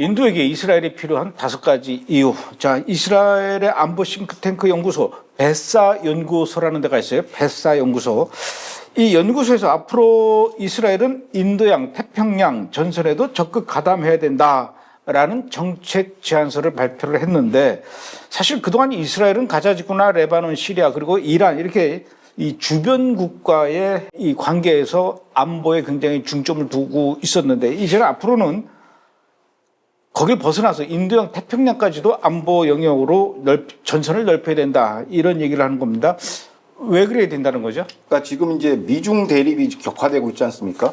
인도에게 이스라엘이 필요한 다섯 가지 이유. 자, 이스라엘의 안보 싱크탱크 연구소, 베사 연구소라는 데가 있어요. 베사 연구소. 이 연구소에서 앞으로 이스라엘은 인도양, 태평양 전선에도 적극 가담해야 된다 라는 정책 제안서를 발표를 했는데 사실 그동안 이스라엘은 가자 지구나 레바논, 시리아 그리고 이란 이렇게 이 주변 국가의 이 관계에서 안보에 굉장히 중점을 두고 있었는데 이제는 앞으로는 거길 벗어나서 인도양 태평양까지도 안보 영역으로 넓, 전선을 넓혀야 된다 이런 얘기를 하는 겁니다. 왜 그래야 된다는 거죠? 그러니까 지금 이제 미중 대립이 격화되고 있지 않습니까?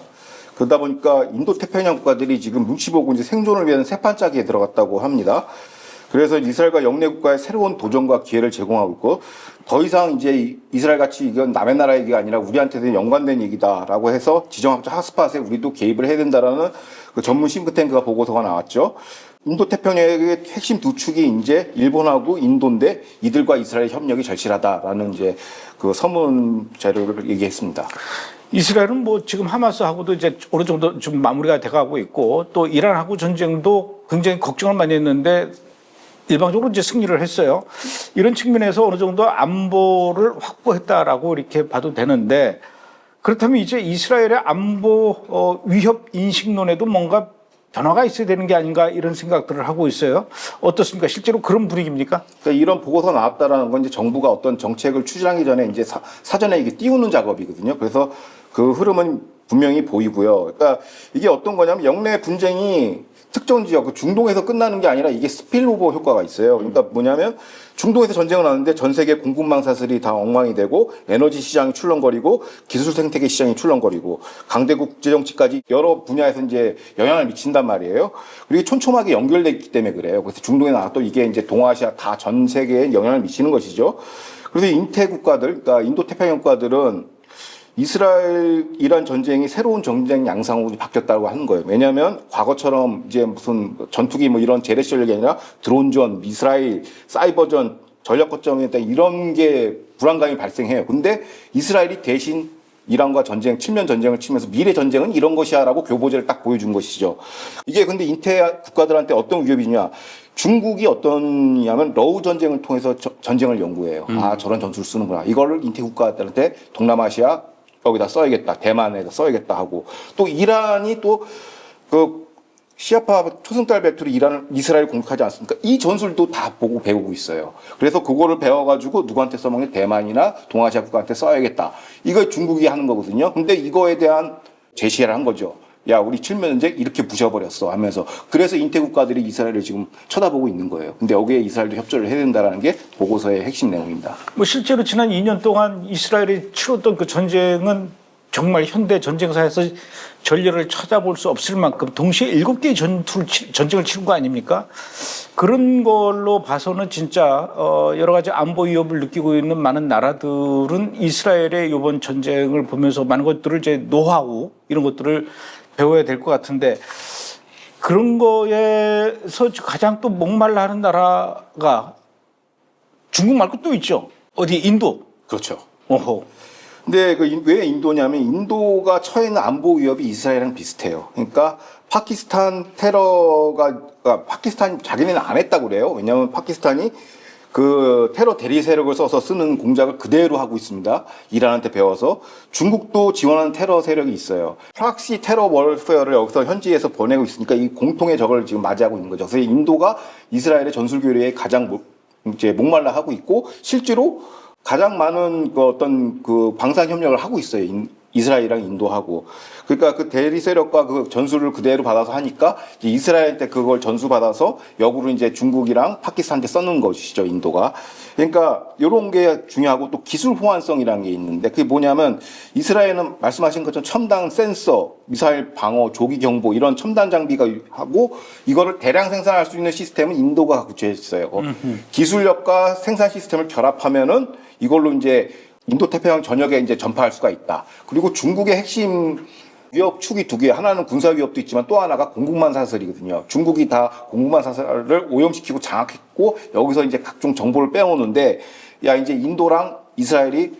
그러다 보니까 인도 태평양 국가들이 지금 눈치 보고 이제 생존을 위한 세판짜기에 들어갔다고 합니다. 그래서 이스라엘과 영내 국가의 새로운 도전과 기회를 제공하고 있고 더 이상 이제 이- 이스라엘 같이 이건 남의 나라 얘기가 아니라 우리한테는 연관된 얘기다라고 해서 지정학적 핫스팟에 우리도 개입을 해야 된다라는 그 전문 싱크탱크가 보고서가 나왔죠. 인도 태평양의 핵심 두 축이 이제 일본하고 인도인데 이들과 이스라엘 협력이 절실하다라는 이제 그 서문 자료를 얘기했습니다. 이스라엘은 뭐 지금 하마스하고도 이제 어느 정도 좀 마무리가 돼가고 있고 또 이란하고 전쟁도 굉장히 걱정을 많이 했는데 일방적으로 이제 승리를 했어요. 이런 측면에서 어느 정도 안보를 확보했다라고 이렇게 봐도 되는데 그렇다면 이제 이스라엘의 안보 어, 위협 인식론에도 뭔가 변화가 있어야 되는 게 아닌가 이런 생각들을 하고 있어요. 어떻습니까? 실제로 그런 분위기입니까? 그러니까 이런 보고서 나왔다라는 건 이제 정부가 어떤 정책을 추진하기 전에 이제 사- 사전에 이게 띄우는 작업이거든요. 그래서 그 흐름은 분명히 보이고요. 그러니까 이게 어떤 거냐면 영내 분쟁이 특정 지역, 그 중동에서 끝나는 게 아니라 이게 스필오버 효과가 있어요. 그러니까 뭐냐면 중동에서 전쟁을 하는데 전 세계 공급망 사슬이 다 엉망이 되고 에너지 시장이 출렁거리고 기술 생태계 시장이 출렁거리고 강대국 국제 정치까지 여러 분야에서 이제 영향을 미친단 말이에요. 그리고 촘촘하게 연결돼 있기 때문에 그래요. 그래서 중동에 나왔또 이게 이제 동아시아 다 전 세계에 영향을 미치는 것이죠. 그래서 인태 국가들, 그러니까 인도 태평양 국가들은 이스라엘 이란 전쟁이 새로운 전쟁 양상으로 바뀌었다고 하는 거예요. 왜냐하면 과거처럼 이제 무슨 전투기 뭐 이런 재래 시절이 아니라 드론전, 미사일, 사이버전, 전략 거점에 대한 이런 게 불안감이 발생해요. 근데 이스라엘이 대신 이란과 전쟁, 칠면 전쟁을 치면서 미래 전쟁은 이런 것이야라고 교보제를 딱 보여준 것이죠. 이게 근데 인태 국가들한테 어떤 위협이냐? 중국이 어떠냐면 러우 전쟁을 통해서 저- 전쟁을 연구해요. 아 저런 전술을 쓰는구나. 이거를 인태 국가들한테 동남아시아 여기다 써야겠다. 대만에다 써야겠다 하고 또 이란이 또그 시아파 초승달 배틀이 이란을 이스라엘 공격하지 않습니까? 이 전술도 다 보고 배우고 있어요. 그래서 그거를 배워가지고 누구한테 써먹냐 대만이나 동아시아 국가한테 써야겠다. 이거 중국이 하는 거거든요. 근데 이거에 대한 제시를 한 거죠. 야, 우리 칠면 전쟁 이렇게 부셔버렸어 하면서 그래서 인태 국가들이 이스라엘을 지금 쳐다보고 있는 거예요. 근데 여기에 이스라엘도 협조를 해야 된다라는 게 보고서의 핵심 내용입니다. 뭐 실제로 지난 2년 동안 이스라엘이 치렀던 그 전쟁은 정말 현대 전쟁사에서 전례를 찾아볼 수 없을 만큼 동시에 일곱 개의 전투를 치- 전쟁을 치른 거 아닙니까? 그런 걸로 봐서는 진짜 어 여러 가지 안보 위협을 느끼고 있는 많은 나라들은 이스라엘의 이번 전쟁을 보면서 많은 것들을 이제 노하우 이런 것들을 배워야 될 것 같은데 그런 거에서 가장 또 목말라 하는 나라가 중국 말고 또 있죠. 어디 인도. 그렇죠. 오호. 근데 그 왜 인도냐면 인도가 처해 있는 안보 위협이 이스라엘이랑 비슷해요. 그러니까 파키스탄 테러가 그러니까 파키스탄 자기네는 안 했다고 그래요. 왜냐하면 파키스탄이 그 테러 대리 세력을 써서 쓰는 공작을 그대로 하고 있습니다. 이란한테 배워서 중국도 지원하는 테러 세력이 있어요. 프락시 테러 월페어를 여기서 현지에서 보내고 있으니까 이 공통의 적을 지금 맞이하고 있는 거죠. 그래서 인도가 이스라엘의 전술 교류에 가장 목- 이제 목말라 하고 있고 실제로 가장 많은 그 어떤 그 방산 협력을 하고 있어요. 인- 이스라엘이랑 인도하고. 그러니까 그 대리 세력과 그 전술을 그대로 받아서 하니까 이제 이스라엘한테 그걸 전수 받아서 역으로 이제 중국이랑 파키스탄한테 써는 것이죠. 인도가. 그러니까 이런 게 중요하고 또 기술 호환성이라는 게 있는데 그게 뭐냐면 이스라엘은 말씀하신 것처럼 첨단 센서, 미사일 방어, 조기 경보 이런 첨단 장비가 하고 이거를 대량 생산할 수 있는 시스템은 인도가 구체했어요. 기술력과 생산 시스템을 결합하면은 이걸로 이제 인도 태평양 전역에 이제 전파할 수가 있다. 그리고 중국의 핵심 위협 축이 두 개, 하나는 군사 위협도 있지만 또 하나가 공국만 사설이거든요. 중국이 다 공국만 사설을 오염시키고 장악했고 여기서 이제 각종 정보를 빼오는데 야 이제 인도랑 이스라엘이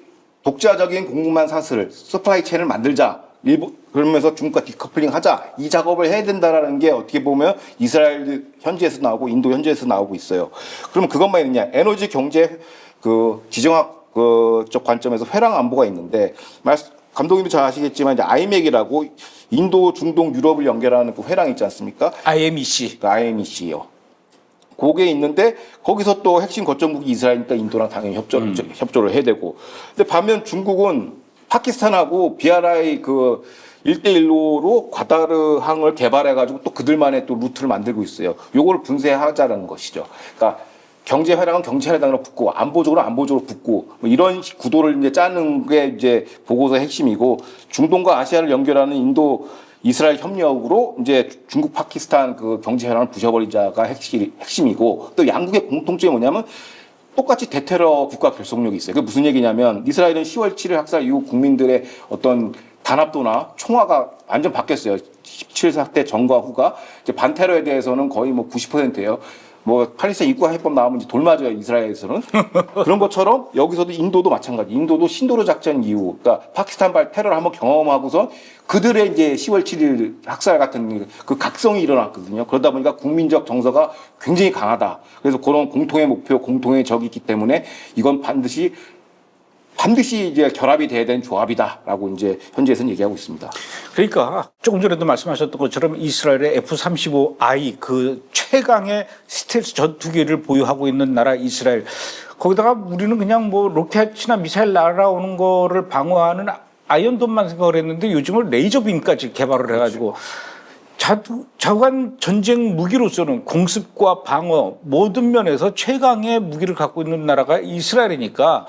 독자적인 공국만 사슬, 서플라이 체인을 만들자. 일부 그러면서 중국과 디커플링 하자 이 작업을 해야 된다라는 게 어떻게 보면 이스라엘 현지에서 나오고 인도 현지에서 나오고 있어요. 그러면 그것만 있느냐? 에너지 경제 그 지정학 그쪽 관점에서 회랑 안보가 있는데 말씀 감독님도 잘 아시겠지만 이제 아이맥이라고 인도, 중동, 유럽을 연결하는 그 회랑 있지 않습니까? IMEC. 그 IMEC요. 그게 있는데 거기서 또 핵심 거점국이 이스라엘이니까 인도랑 당연히 협조, 협조를 해야 되고. 근데 반면 중국은 파키스탄하고 BRI 그 1대1로로 과다르항을 개발해가지고 또 그들만의 또 루트를 만들고 있어요. 요거를 분쇄하자라는 것이죠. 그러니까 경제 회랑은 경제 회랑으로 붙고 안보적으로 안보적으로 붙고 뭐 이런 식 구도를 이제 짜는 게 이제 보고서의 핵심이고 중동과 아시아를 연결하는 인도 이스라엘 협력으로 이제 중국 파키스탄 그 경제 회랑을 부셔버리자가 핵심, 핵심이고 또 양국의 공통점이 뭐냐면 똑같이 대테러 국가 결속력이 있어요. 그게 무슨 얘기냐면 이스라엘은 10월 7일 학살 이후 국민들의 어떤 단합도나 총화가 완전 바뀌었어요. 17사 때 전과 후가 이제 반테러에 대해서는 거의 뭐 90%예요. 뭐 팔레스타인 입국 해법 나오면 이제 돌 맞아요 이스라엘에서는 그런 것처럼 여기서도 인도도 마찬가지. 인도도 신도르 작전 이후 그러니까 파키스탄발 테러를 한번 경험하고서 그들의 이제 10월 7일 학살 같은 그 각성이 일어났거든요. 그러다 보니까 국민적 정서가 굉장히 강하다. 그래서 그런 공통의 목표 공통의 적이 있기 때문에 이건 반드시 반드시 이제 결합이 돼야 되는 조합이다라고 이제 현지에서는 얘기하고 있습니다. 그러니까 조금 전에도 말씀하셨던 것처럼 이스라엘의 F-35I 그 최강의 스텔스 전투기를 보유하고 있는 나라 이스라엘 거기다가 우리는 그냥 뭐 로켓이나 미사일 날아오는 거를 방어하는 아이언돔만 생각을 했는데 요즘은 레이저빔까지 개발을 해가지고 자두, 자관 전쟁 무기로서는 공습과 방어 모든 면에서 최강의 무기를 갖고 있는 나라가 이스라엘이니까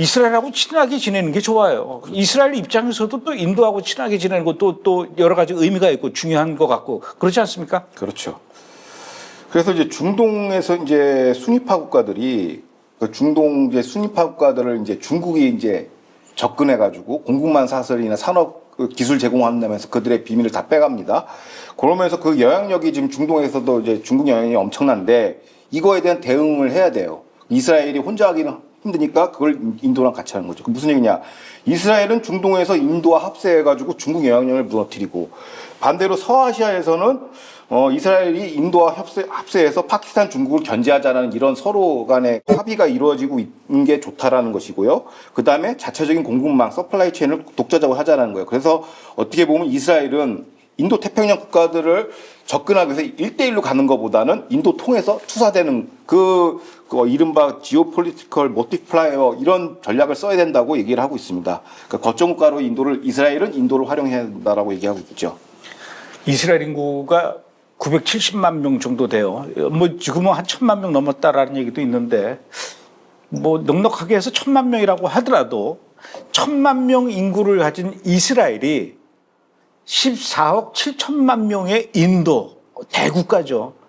이스라엘하고 친하게 지내는 게 좋아요. 이스라엘 입장에서도 또 인도하고 친하게 지내는 것도 또 여러 가지 의미가 있고 중요한 것 같고 그렇지 않습니까? 그렇죠. 그래서 이제 중동에서 이제 순위파 국가들이 그 중동 이제 순위파 국가들을 이제 중국이 이제 접근해 가지고 공급망 사설이나 산업 그 기술 제공한다면서 그들의 비밀을 다 빼갑니다. 그러면서 그 영향력이 지금 중동에서도 이제 중국 영향이 엄청난데 이거에 대한 대응을 해야 돼요. 이스라엘이 혼자 하기는 힘드니까 그걸 인도랑 같이 하는 거죠. 그 무슨 얘기냐? 이스라엘은 중동에서 인도와 합세해가지고 중국 영향력을 무너뜨리고 반대로 서아시아에서는 어, 이스라엘이 인도와 협세, 합세해서 파키스탄, 중국을 견제하자는 이런 서로 간의 합의가 이루어지고 있는 게 좋다라는 것이고요. 그 다음에 자체적인 공급망, 서플라이 체인을 독자적으로 하자는 거예요. 그래서 어떻게 보면 이스라엘은 인도 태평양 국가들을 접근하기 위해서 1대1로 가는 것보다는 인도 통해서 투사되는 그, 그 이른바 지오폴리티컬 모티플라이어 이런 전략을 써야 된다고 얘기를 하고 있습니다. 그러니까 거점 국가로 인도를 이스라엘은 인도를 활용해야 된다라고 얘기하고 있죠. 이스라엘 인구가 970만 명 정도 돼요. 뭐 지금은 한 천만 명 넘었다라는 얘기도 있는데 뭐 넉넉하게 해서 천만 명이라고 하더라도 천만 명 인구를 가진 이스라엘이 14억 7천만 명의 인도 대국가죠.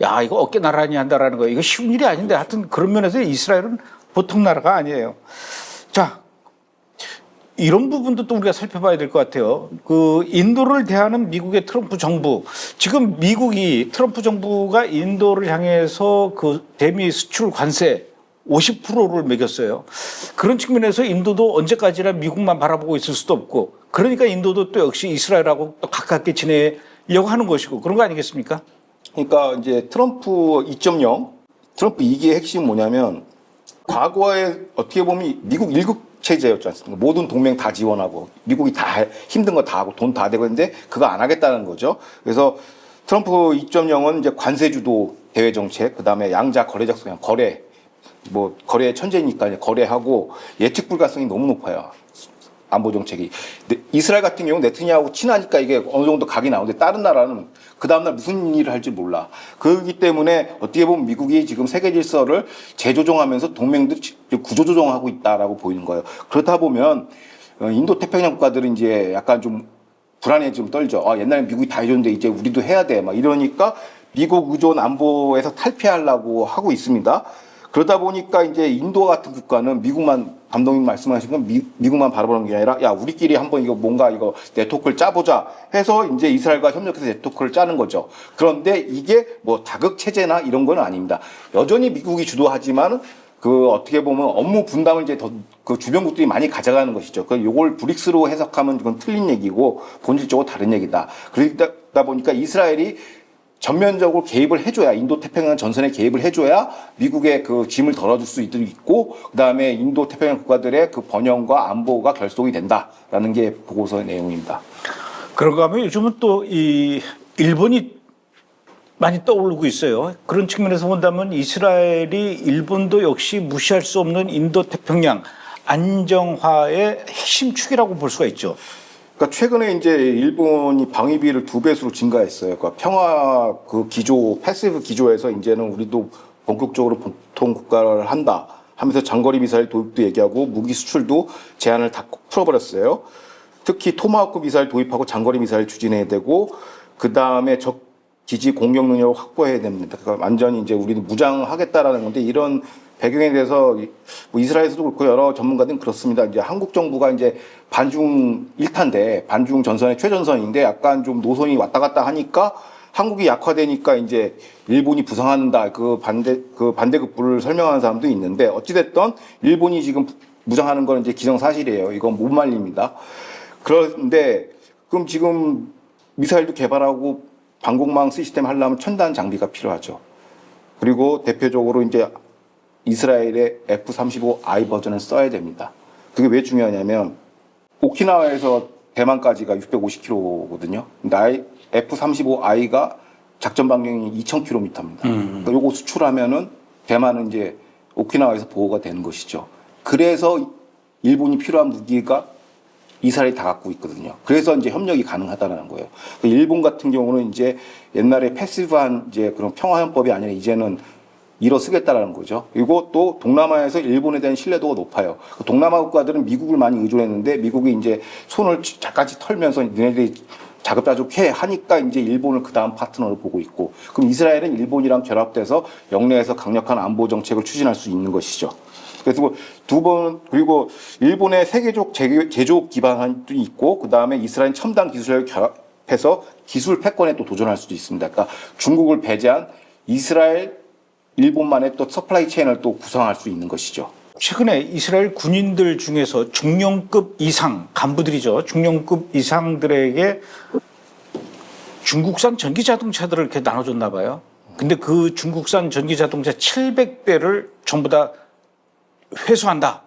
야 이거 어깨 나란히 한다라는 거 이거 쉬운 일이 아닌데 하여튼 그런 면에서 이스라엘은 보통 나라가 아니에요. 자 이런 부분도 또 우리가 살펴봐야 될 것 같아요. 그 인도를 대하는 미국의 트럼프 정부 지금 미국이 트럼프 정부가 인도를 향해서 그 대미 수출 관세 50%를 매겼어요. 그런 측면에서 인도도 언제까지나 미국만 바라보고 있을 수도 없고 그러니까 인도도 또 역시 이스라엘하고 또 가깝게 지내려고 하는 것이고 그런 거 아니겠습니까? 그러니까 이제 트럼프 2.0, 트럼프 2기의 핵심은 뭐냐면 과거에 어떻게 보면 미국 1국 체제였지 않습니까? 모든 동맹 다 지원하고 미국이 다 힘든 거 다 하고 돈 다 되고 있는데 그거 안 하겠다는 거죠. 그래서 트럼프 2.0은 이제 관세 주도 대외 정책, 그 다음에 양자 거래 작성, 거래, 뭐 거래 천재니까 거래하고 예측 불가성이 너무 높아요. 안보 정책이. 이스라엘 같은 경우 네트냐하고 친하니까 이게 어느 정도 각이 나오는데 다른 나라는 그 다음날 무슨 일을 할지 몰라. 그렇기 때문에 어떻게 보면 미국이 지금 세계 질서를 재조정하면서 동맹도 구조조정하고 있다라고 보이는 거예요. 그렇다 보면 어, 인도 태평양 국가들은 이제 약간 좀 불안해 좀 떨죠. 아, 옛날에 미국이 다 해줬는데 이제 우리도 해야 돼. 막 이러니까 미국 의존 안보에서 탈피하려고 하고 있습니다. 그러다 보니까 이제 인도 같은 국가는 미국만 감독님 말씀하신 건 미, 미국만 바라보는 게 아니라 야 우리끼리 한번 이거 뭔가 이거 네트워크를 짜보자 해서 이제 이스라엘과 협력해서 네트워크를 짜는 거죠. 그런데 이게 뭐 다극 체제나 이런 건 아닙니다. 여전히 미국이 주도하지만 그 어떻게 보면 업무 분담을 이제 더 그 주변국들이 많이 가져가는 것이죠. 그 요걸 브릭스로 해석하면 그건 틀린 얘기고 본질적으로 다른 얘기다. 그러다 보니까 이스라엘이 전면적으로 개입을 해줘야 인도 태평양 전선에 개입을 해줘야 미국의 그 짐을 덜어줄 수 있- 있고 그 다음에 인도 태평양 국가들의 그 번영과 안보가 결속이 된다라는 게 보고서의 내용입니다. 그런가 하면 요즘은 또 이 일본이 많이 떠오르고 있어요. 그런 측면에서 본다면 이스라엘이 일본도 역시 무시할 수 없는 인도 태평양 안정화의 핵심 축이라고 볼 수가 있죠. 그러니까 최근에 이제 일본이 방위비를 두 배수로 증가했어요. 그러니까 평화 그 기조, 패시브 기조에서 이제는 우리도 본격적으로 보통 국가를 한다 하면서 장거리 미사일 도입도 얘기하고 무기 수출도 제한을 다 풀어버렸어요. 특히 토마호크 미사일 도입하고 장거리 미사일 추진해야 되고 그 다음에 적 기지 공격 능력을 확보해야 됩니다. 그러니까 완전히 이제 우리는 무장하겠다라는 건데 이런 배경에 대해서 이- 뭐 이스라엘에서도 그렇고 여러 전문가들은 그렇습니다. 이제 한국 정부가 이제 반중 일탄데 반중 전선의 최전선인데 약간 좀 노선이 왔다 갔다 하니까 한국이 약화되니까 이제 일본이 부상한다 그 반대 그 반대급부를 설명하는 사람도 있는데 어찌됐든 일본이 지금 무장하는 건 이제 기정사실이에요. 이건 못 말립니다. 그런데 그럼 지금 미사일도 개발하고 방공망 시스템 하려면 첨단 장비가 필요하죠. 그리고 대표적으로 이제 이스라엘의 F-35I 버전을 써야 됩니다. 그게 왜 중요하냐면 오키나와에서 대만까지가 650km거든요. 근데 F-35I가 작전 반경이 2,000km입니다. 그러니까 요거 수출하면은 대만은 이제 오키나와에서 보호가 되는 것이죠. 그래서 일본이 필요한 무기가 이스라엘이 다 갖고 있거든요. 그래서 이제 협력이 가능하다는 거예요. 그 일본 같은 경우는 이제 옛날에 패시브한 이제 그런 평화헌법이 아니라 이제는 일어서겠다라는 거죠. 그리고 또 동남아에서 일본에 대한 신뢰도가 높아요. 그 동남아 국가들은 미국을 많이 의존했는데 미국이 이제 손을 잠깐씩 털면서 너네들이 자급자족해 하니까 이제 일본을 그 다음 파트너로 보고 있고 그럼 이스라엘은 일본이랑 결합돼서 영내에서 강력한 안보 정책을 추진할 수 있는 것이죠. 그래서 두 번 그리고 일본의 세계적 제- 제조업 기반도 있고 그 다음에 이스라엘 첨단 기술을 결합해서 기술 패권에 또 도전할 수도 있습니다. 그러니까 중국을 배제한 이스라엘 일본만의 또 서플라이 체인을 또 구성할 수 있는 것이죠. 최근에 이스라엘 군인들 중에서 중령급 이상 간부들이죠. 중령급 이상들에게 중국산 전기 자동차들을 이렇게 나눠줬나 봐요. 근데 그 중국산 전기 자동차 700대를 전부 다 회수한다.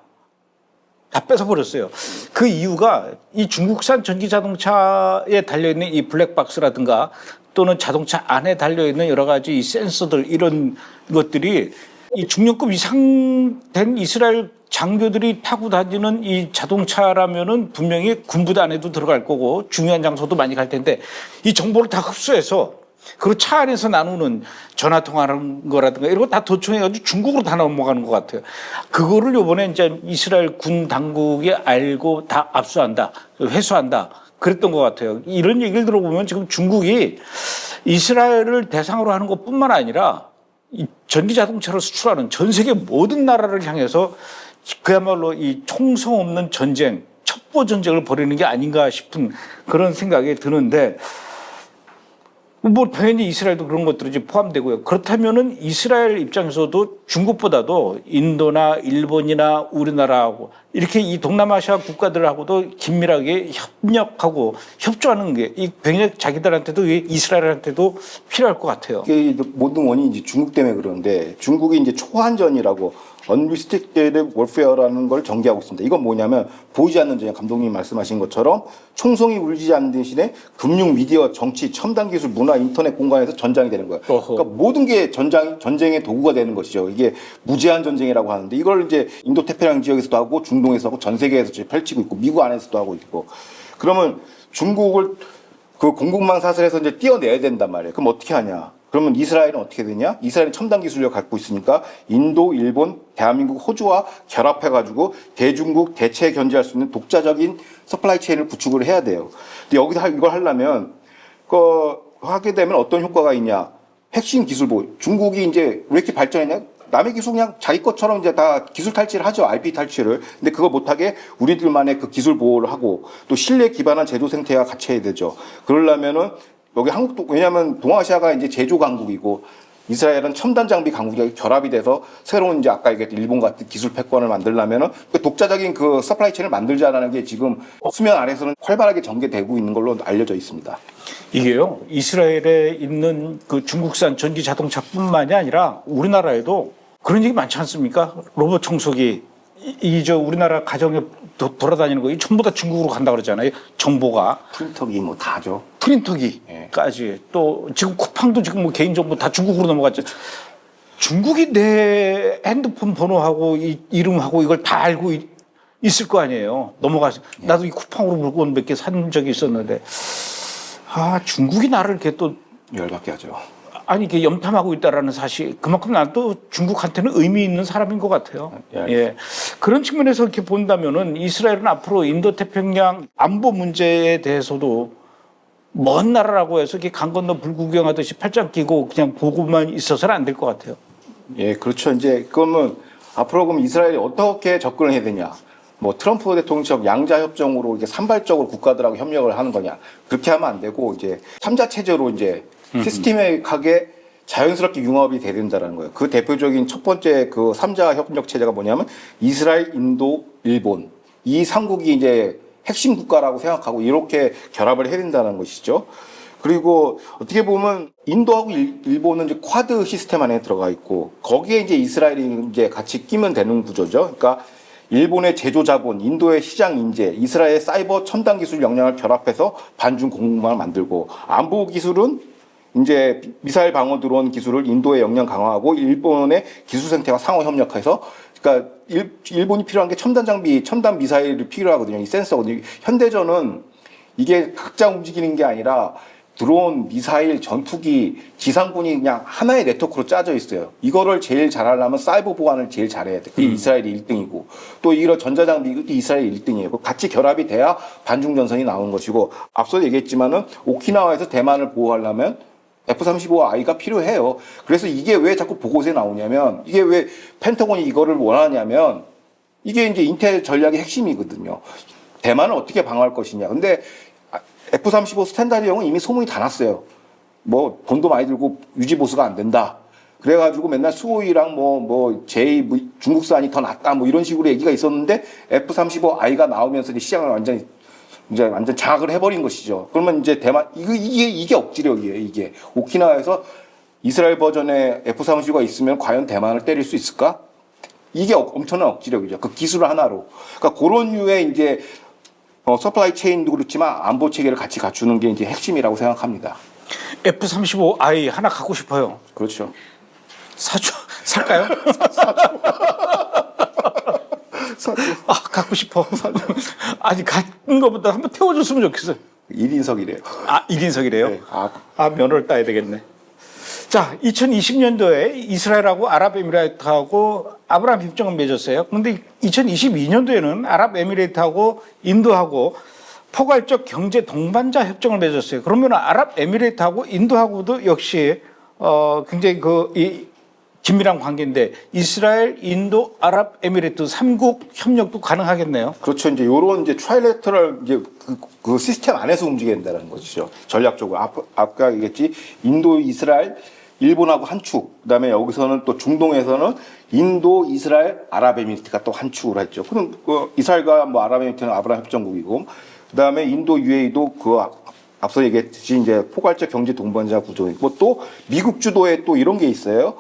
다 뺏어버렸어요. 그 이유가 이 중국산 전기 자동차에 달려있는 이 블랙박스라든가 또는 자동차 안에 달려있는 여러 가지 이 센서들 이런 것들이 이 중령급 이상 된 이스라엘 장교들이 타고 다니는 이 자동차라면은 분명히 군부대 안에도 들어갈 거고 중요한 장소도 많이 갈 텐데 이 정보를 다 흡수해서 그리고 차 안에서 나누는 전화 통화하는 거라든가 이런 거 다 도청해 가지고 중국으로 다 넘어가는 것 같아요. 그거를 요번에 이제 이스라엘 군 당국이 알고 다 압수한다, 회수한다. 그랬던 것 같아요. 이런 얘기를 들어보면 지금 중국이 이스라엘을 대상으로 하는 것 뿐만 아니라 이 전기 자동차를 수출하는 전 세계 모든 나라를 향해서 그야말로 이 총성 없는 전쟁, 첩보 전쟁을 벌이는 게 아닌가 싶은 그런 생각이 드는데 뭐 당연히 이스라엘도 그런 것들이 이제 포함되고요. 그렇다면은 이스라엘 입장에서도 중국보다도 인도나 일본이나 우리나라하고 이렇게 이 동남아시아 국가들하고도 긴밀하게 협력하고 협조하는 게 이 굉장히 자기들한테도 이 이스라엘한테도 필요할 것 같아요. 이게 모든 원인이 이제 중국 때문에 그러는데 중국이 이제 초한전이라고 unrestricted warfare라는 걸 전개하고 있습니다. 이건 뭐냐면 보이지 않는 전쟁, 감독님 말씀하신 것처럼 총성이 울리지 않는 대신에 금융, 미디어, 정치, 첨단 기술, 문화, 인터넷 공간에서 전장이 되는 거예요. 어허. 그러니까 모든 게 전장, 전쟁의 도구가 되는 것이죠. 이게 무제한 전쟁이라고 하는데 이걸 이제 인도 태평양 지역에서도 하고 중동에서 하고 전 세계에서 지금 펼치고 있고 미국 안에서도 하고 있고 그러면 중국을 그 공급망 사슬에서 이제 띄어내야 된단 말이에요. 그럼 어떻게 하냐? 그러면 이스라엘은 어떻게 되냐? 이스라엘은 첨단 기술력을 갖고 있으니까 인도, 일본, 대한민국, 호주와 결합해가지고 대중국 대체 견제할 수 있는 독자적인 서플라이 체인을 구축을 해야 돼요. 근데 여기서 할- 이걸 하려면 그 하게 되면 어떤 효과가 있냐? 핵심 기술 보호. 중국이 이제 왜 이렇게 발전했냐? 남의 기술 그냥 자기 것처럼 이제 다 기술 탈취를 하죠. IP 탈취를. 근데 그거 못하게 우리들만의 그 기술 보호를 하고 또 신뢰 기반한 제조 생태가 갖춰야 되죠. 그러려면은 여기 한국도 왜냐하면 동아시아가 이제 제조 강국이고 이스라엘은 첨단 장비 강국이 결합이 돼서 새로운 이제 아까 얘기했던 일본 같은 기술 패권을 만들려면은 그 독자적인 그 서플라이 체인을 만들자라는 게 지금 수면 아래서는 활발하게 전개되고 있는 걸로 알려져 있습니다. 이게요 이스라엘에 있는 그 중국산 전기 자동차뿐만이 아니라 우리나라에도 그런 얘기 많지 않습니까? 로봇 청소기 이저 우리나라 가정에 도- 돌아다니는 거 이 전부 다 중국으로 간다 그러잖아요. 정보가 프린터기 뭐 다죠. 프린터기까지 또 지금 쿠팡도 지금 뭐 개인 정보 다 중국으로 넘어갔죠. 중국이 내 핸드폰 번호하고 이 이름하고 이걸 다 알고 이- 있을 거 아니에요. 넘어가서 나도 이 쿠팡으로 물건 몇 개 산 적이 있었는데 아 중국이 나를 이렇게 또 열받게 하죠. 아니 이게 염탐하고 있다라는 사실 그만큼 난 또 중국한테는 의미 있는 사람인 것 같아요. 예. 예 그런 측면에서 이렇게 본다면은 이스라엘은 앞으로 인도 태평양 안보 문제에 대해서도 먼 나라라고 해서 강 건너 불 구경하듯이 팔짱 끼고 그냥 보고만 있어서는 안 될 것 같아요. 예, 그렇죠. 이제 그러면 앞으로 그럼 이스라엘이 어떻게 접근을 해야 되냐? 뭐 트럼프 대통령처럼 양자 협정으로 이렇게 산발적으로 국가들하고 협력을 하는 거냐? 그렇게 하면 안 되고 이제 삼자 체제로 이제 시스템하게 자연스럽게 융합이 돼야 된다는 거예요. 그 대표적인 첫 번째 그 삼자 협력 체제가 뭐냐면 이스라엘, 인도, 일본 이 삼국이 이제 핵심 국가라고 생각하고 이렇게 결합을 해야 된다는 것이죠. 그리고 어떻게 보면 인도하고 일- 일본은 이제 쿼드 시스템 안에 들어가 있고 거기에 이제 이스라엘이 이제 같이 끼면 되는 구조죠. 그러니까 일본의 제조 자본, 인도의 시장 인재, 이스라엘의 사이버 첨단 기술 역량을 결합해서 반중 공급망을 만들고 안보 기술은 이제 미사일 방어 드론 기술을 인도의 역량 강화하고 일본의 기술 생태와 상호 협력해서 그러니까 일, 일본이 필요한 게 첨단 장비, 첨단 미사일이 필요하거든요. 이 센서거든요. 현대전은 이게 각자 움직이는 게 아니라 드론, 미사일, 전투기, 지상군이 그냥 하나의 네트워크로 짜져 있어요. 이거를 제일 잘하려면 사이버 보안을 제일 잘해야 돼. 그게 이스라엘이 1등이고 또 이런 전자장비 이것도 이스라엘이 1등이에요. 같이 결합이 돼야 반중 전선이 나오는 것이고 앞서 얘기했지만은 오키나와에서 대만을 보호하려면 F-35I가 필요해요. 그래서 이게 왜 자꾸 보고서에 나오냐면 이게 왜 펜터곤이 이거를 원하냐면 이게 이제 인텔 전략의 핵심이거든요. 대만을 어떻게 방어할 것이냐. 근데 F-35 스탠다드형은 이미 소문이 다 났어요. 뭐 돈도 많이 들고 유지 보수가 안 된다. 그래가지고 맨날 수호이랑 뭐, 뭐, 제뭐 중국산이 더 낫다. 뭐 이런 식으로 얘기가 있었는데 F-35I가 나오면서 이제 시장을 완전히 이제 완전 장악을 해버린 것이죠. 그러면 이제 대만, 이게, 이게, 이게 억지력이에요. 이게. 오키나와에서 이스라엘 버전의 F-35가 있으면 과연 대만을 때릴 수 있을까? 이게 억- 엄청난 억지력이죠. 그 기술 하나로. 그러니까 그런 류의 이제 어, 서플라이 체인도 그렇지만 안보 체계를 같이 갖추는 게 이제 핵심이라고 생각합니다. F-35I 하나 갖고 싶어요. 그렇죠. 사줘 살까요? 아 갖고 싶어. 아니 갖는 것보다 한번 태워줬으면 좋겠어요. 1인석이래요. 아 1인석이래요? 네. 아, 아 면허를 따야 되겠네. 자, 2020년도에 이스라엘하고 아랍에미레이트하고 아브라함 협정을 맺었어요. 그런데 2022년도에는 아랍에미레이트하고 인도하고 포괄적 경제 동반자 협정을 맺었어요. 그러면 아랍에미레이트하고 인도하고도 역시 어 굉장히 그이 긴밀한 관계인데 이스라엘, 인도, 아랍 에미레이트 삼국 협력도 가능하겠네요. 그렇죠. 이제 요런 이제 트라이레터럴 이제 그, 그 시스템 안에서 움직여야 된다는 것이죠. 전략적으로. 아, 아까 얘기했지. 인도, 이스라엘, 일본하고 한 축. 그다음에 여기서는 또 중동에서는 인도, 이스라엘, 아랍에미리트가 또 한 축으로 했죠. 그럼 그 이스라엘과 뭐 아랍에미리트는 아브라함 협정국이고 그다음에 인도, UAE도 그 앞서 얘기했듯이 이제 포괄적 경제 동반자 구조이고 또 미국 주도에 또 이런 게 있어요.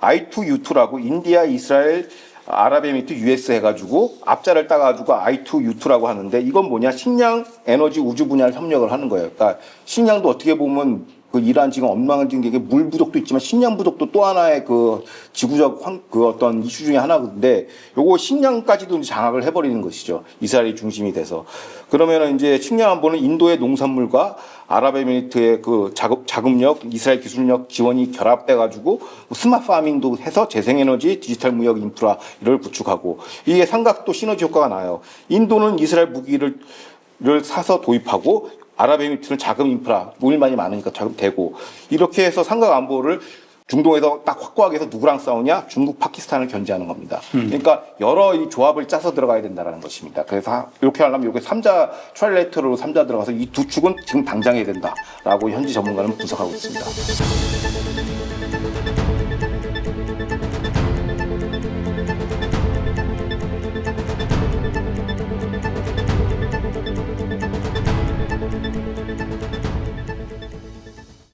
I2U2라고 인디아, 이스라엘, 아랍에미리트, US 해가지고 앞자를 따가지고 I2U2라고 하는데 이건 뭐냐 식량, 에너지, 우주 분야를 협력을 하는 거예요. 그러니까 식량도 어떻게 보면 그 이란 지금 엉망진창에 물 부족도 있지만 식량 부족도 또 하나의 그 지구적 환- 그 어떤 이슈 중에 하나인데 요거 식량까지도 장악을 해버리는 것이죠. 이스라엘이 중심이 돼서 그러면은 이제 식량 안보는 인도의 농산물과 아랍에미리트의 그 자급 자금력, 이스라엘 기술력 지원이 결합돼 가지고 스마트 파밍도 해서 재생에너지, 디지털 무역 인프라 이를 구축하고 이게 삼각도 시너지 효과가 나요. 인도는 이스라엘 무기를 를 사서 도입하고 아랍에미리트는 자금 인프라 물만이 많으니까 자금 되고 이렇게 해서 삼각 안보를 중동에서 딱 확고하게 해서 누구랑 싸우냐 중국 파키스탄을 견제하는 겁니다. 그러니까 여러 이 조합을 짜서 들어가야 된다라는 것입니다. 그래서 하- 이렇게 하려면 이렇게 삼자 트라이레터로 삼자 들어가서 이 두 축은 지금 당장 해야 된다라고 현지 전문가는 분석하고 있습니다.